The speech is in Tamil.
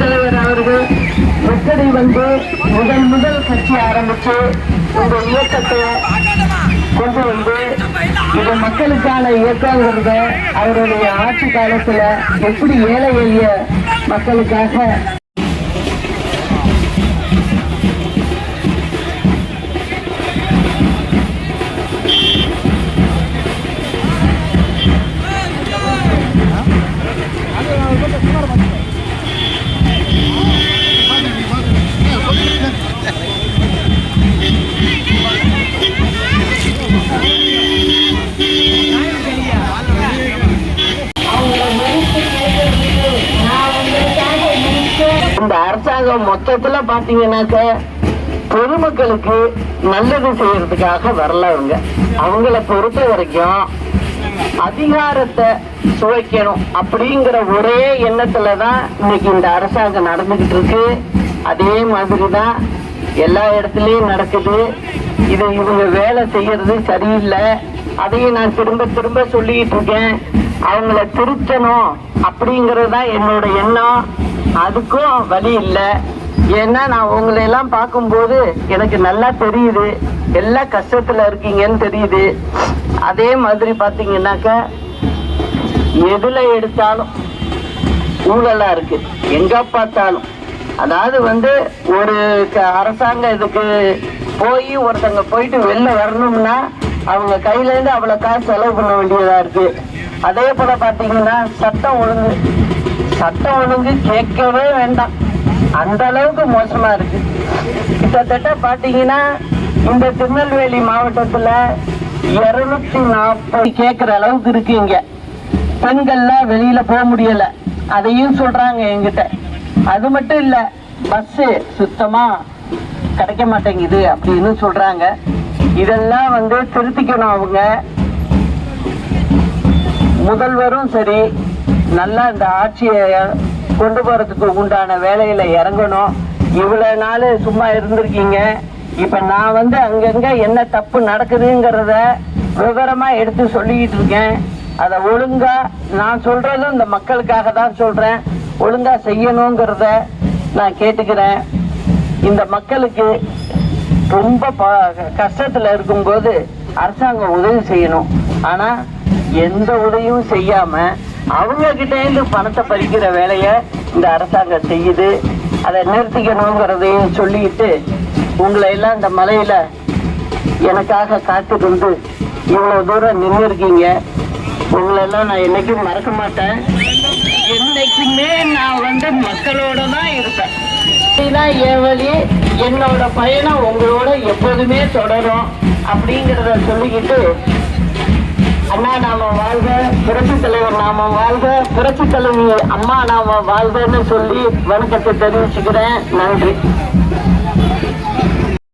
தலைவர் அவர்கள் எப்படி வந்து முதல் முதல் கட்சி ஆரம்பிச்சு இந்த இயக்கத்தை கொண்டு வந்து இந்த மக்களுக்கான இயக்கங்கிறத அவருடைய ஆட்சி காலத்துல எப்படி ஏழை எளிய மக்களுக்காக இந்த அரசாங்கம் மொத்தத்துல பாத்தீங்கன்னாக்க பொதுமக்களுக்கு நல்லது செய்யறதுக்காக வரல அவங்க அவங்கள பொறுத்த வரைக்கும் அதிகாரத்தை சுவைக்கணும் அப்படிங்கிற ஒரே எண்ணத்துல தான் இன்னைக்கு இந்த அரசாங்கம் நடந்துகிட்டு இருக்கு. அதே மாதிரி தான் எல்லா இடத்துலயும் நடக்குது. இது இவங்க வேலை செய்யறது சரியில்லை. அதையும் நான் திரும்ப திரும்ப சொல்லிட்டு இருக்கேன். அவங்கள திருத்தணும் அப்படிங்கறது தான் என்னோட எண்ணம். அதுக்கும் வழி இல்லை. ஏன்னா நான் உங்களை எல்லாம் பார்க்கும்போது எனக்கு நல்லா தெரியுது. எல்லா கஷ்டத்துல இருக்கீங்கன்னு தெரியுது. அதே மாதிரி பார்த்தீங்கன்னாக்கா எதுல எடுத்தாலும் ஊழலா இருக்கு. எங்க பார்த்தாலும். அதாவது வந்து ஒரு க- அரசாங்க இதுக்கு போய் ஒருத்தங்க போயிட்டு வெளில வரணும்னா அவங்க கையில இருந்து அவ்வளவு காசு செலவு பண்ண வேண்டியதா இருக்கு. அதே போல பாத்தீங்கன்னா சட்டம் ஒழுங்கு. சட்டம் ஒழுங்கு கேட்கவே வேண்டாம். அந்த அளவுக்கு மோசமா இருக்கு. கிட்டத்தட்ட பாத்தீங்கன்னா இந்த திருநெல்வேலி மாவட்டத்துல இருநூத்தி நாற்பது கேட்குற அளவுக்கு இருக்கு இங்க. பெண்கள்லாம் வெளியில போக முடியல. அதையும் சொல்றாங்க என்கிட்ட. அது மட்டும் இல்ல பஸ் சுத்தமா கிடைக்க மாட்டேங்குது அப்படின்னு சொல்றாங்க. இதெல்லாம் வந்து திருத்திக்கணும் அவங்க. முதல்வரும் சரி நல்லா இந்த ஆட்சியை கொண்டு போறதுக்கு உண்டான வேலையில இறங்கணும். இவ்வளவு நாள் சும்மா இருந்திருக்கீங்க. இப்ப நான் வந்து அங்கங்க என்ன தப்பு நடக்குதுங்கிறத விவரமா எடுத்து சொல்லிக்கிட்டு இருக்கேன். அதை ஒழுங்கா நான் சொல்றதும் இந்த மக்களுக்காக தான் சொல்றேன். ஒழுங்கா செய்யணுங்கிறத நான் கேட்டுக்கிறேன். இந்த மக்களுக்கு ரொம்ப ப- கஷ்டத்துல இருக்கும்போது அரசாங்கம் உதவி செய்யணும். ஆனா எந்த உதவியும் செய்யாம அவங்க கிட்ட இருந்து பணத்தை பறிக்கிற வேலைய இந்த அரசாங்கம் செய்யுது. அதை நிறுத்திக்கணுங்கிறதையும் சொல்லிட்டு உங்களை எல்லாம் இந்த மலையில எனக்காக காத்திருந்து இவ்வளவு தூரம் நின்று இருக்கீங்க. உங்களை எல்லாம் நான் என்னைக்கும் மறக்க மாட்டேன். என்னைக்குமே நான் வந்து மக்களோட தான் இருப்பேன். இதுதான் என் வழி என்னோட பயணம் உங்களோட எப்போதுமே தொடரும் அப்படிங்கிறத சொல்லிக்கிட்டு அண்ணா நாம வாழ்க புரட்சி தலைவர் நாம வாழ்க புரட்சி தலைவி அம்மா நாம வாழ்கன்னு சொல்லி வணக்கத்தை தெரிவிச்சுக்கிறேன். நன்றி.